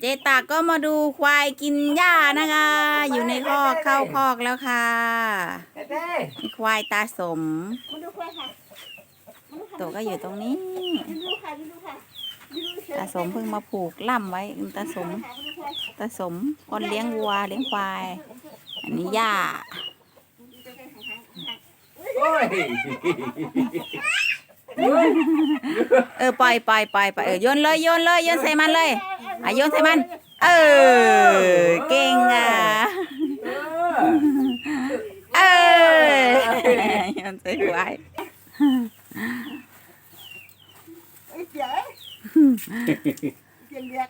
เจตาก็มาดูควายกินหญ้านะคะ อยู่ในคอกเข้าคอกแล้วค่ะเต้มีควายตาสมมาดูควายค่ะมาดูค่ะตัวก็อยู่ตรงนี้มาดูค่ะมาดูค่ะมาดูเฉยตาสมเพิ่งมาผูกล่ำไว้ตาสมค่ะมาดูควายตาสมคนเลี้ยงวัวเลี้ยงควาย อันนี้หญ้าโอ้ย เออปล่อยปล่อยปล่อยปล่อยเออโยนเลยโยนเลยโยนใส่มันเลยอะโยนใส่มัน เออเก่งอะเออโยนใส่ควายเจ๋ยเจ๋งเลี้ยง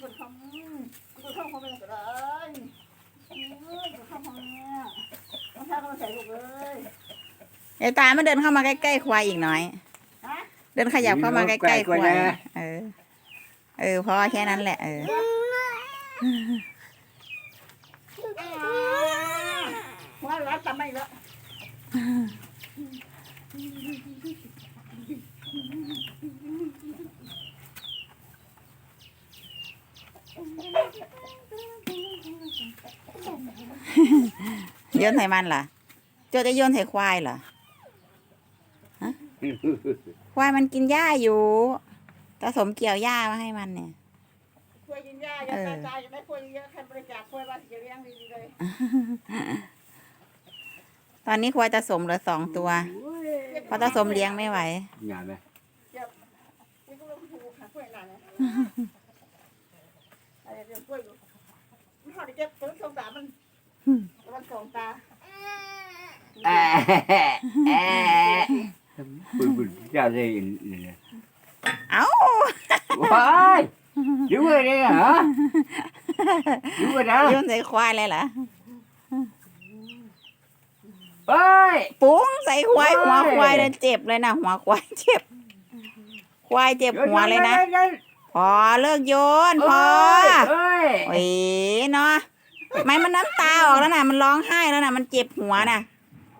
คนทำคนทำคนเป็นอะไรคนทำคนเนี่ยคนทำคนใส่ลูกเลย เดี๋ยวตามาเดินเข้ามาใกล้ๆควายอีกหน่อยฮะเดินขยับเข้ามาใกล้ๆควายเออ เออพอแค่นั้นแหละ เออ ว่ารักทำไม่ละโยนใส่มันเหรอโจจะโยนใส่ควายเหรอฮะ ควายมันกินหญ้าอยู่ตาสมเกี่ยวหญ้ามาให้มันเนี่ยคุยยินยาอย่าตายตายอย่าได้คุยเยอะแค่บริจาคคุยว่าจะเลี้ยงดีๆเลยตอนนี้ควายตาสมเหลือสองตัวเพราะตาสมเลี้ยงไม่ไหวงานไหมนี่ก็ต้องถูกค่ะคุยนานนะอะไรเดี๋ยวคุยอยู่มันหอดเก็บตัวสองตา เจ้าเลยเนี่ยเอ้าว้ายดูอะไรเนี่ยฮะดูอะไรโยนใส่ควายเลยเหรอเฮ้ยปุ้งใส่ควายหัวควายเลยเจ็บเลยนะหัวควายเจ็บ ควายเจ็บหัวเลยนะพอเลิกโยนพอเฮ้ยโอ้ยเนาะไม่มันน้ำตาออกแล้วนะมันร้องไห้แล้วนะมันเจ็บหัวนะ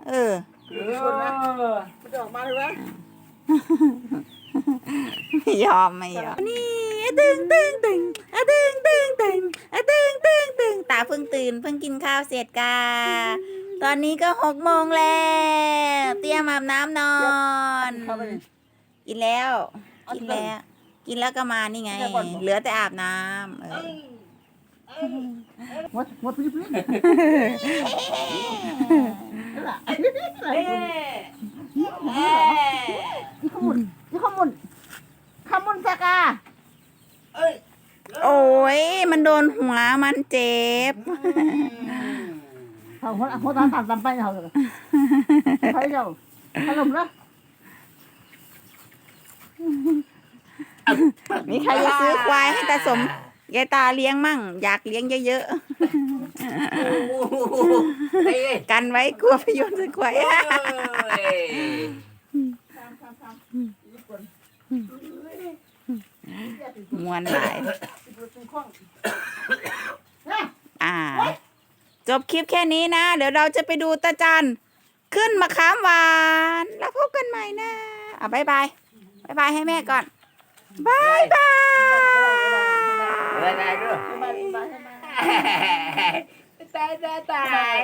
เออมันจะออกมาเลยวะ ไม่ยอมไม่ยอมนี่ตึงตึงตึงอะตึงตึงตึงอะตึงตึงตึงตาเพิ่งตื่นเพิ่งกินข้าวเสร็จกาตอนนี้ก็หกโมงแล้วเตรียมอาบน้ำนอนเข้าไปกินแล้ว กินแล้ว กินแล้วก็มานี่ไง เหลือแต่อาบน้ำเออหมดหมดพี่พี่ข มุนขมุนขมุนสกาโอ้ยมันโดนหัวมันเจ็บเขาคนคนทำตามไปเขาเลยใครเจ้าขนมละมีใครจะซื้อควายให้ตาสมยายตาเลี้ยงมั่ง อยากเลี้ยงเยอะๆกันไว้กลัวพยนต์ใส่ควาย มวนหลาย อ่า จบคลิปแค่นี้นะ เดี๋ยวเราจะไปดูตาจันขึ้นมาขามหวาน แล้วพบกันใหม่นะ อะบายบายบายบายให้แม่ก่อนบายบายได้ด้วย Bye bye bye bye. ตายตายตาย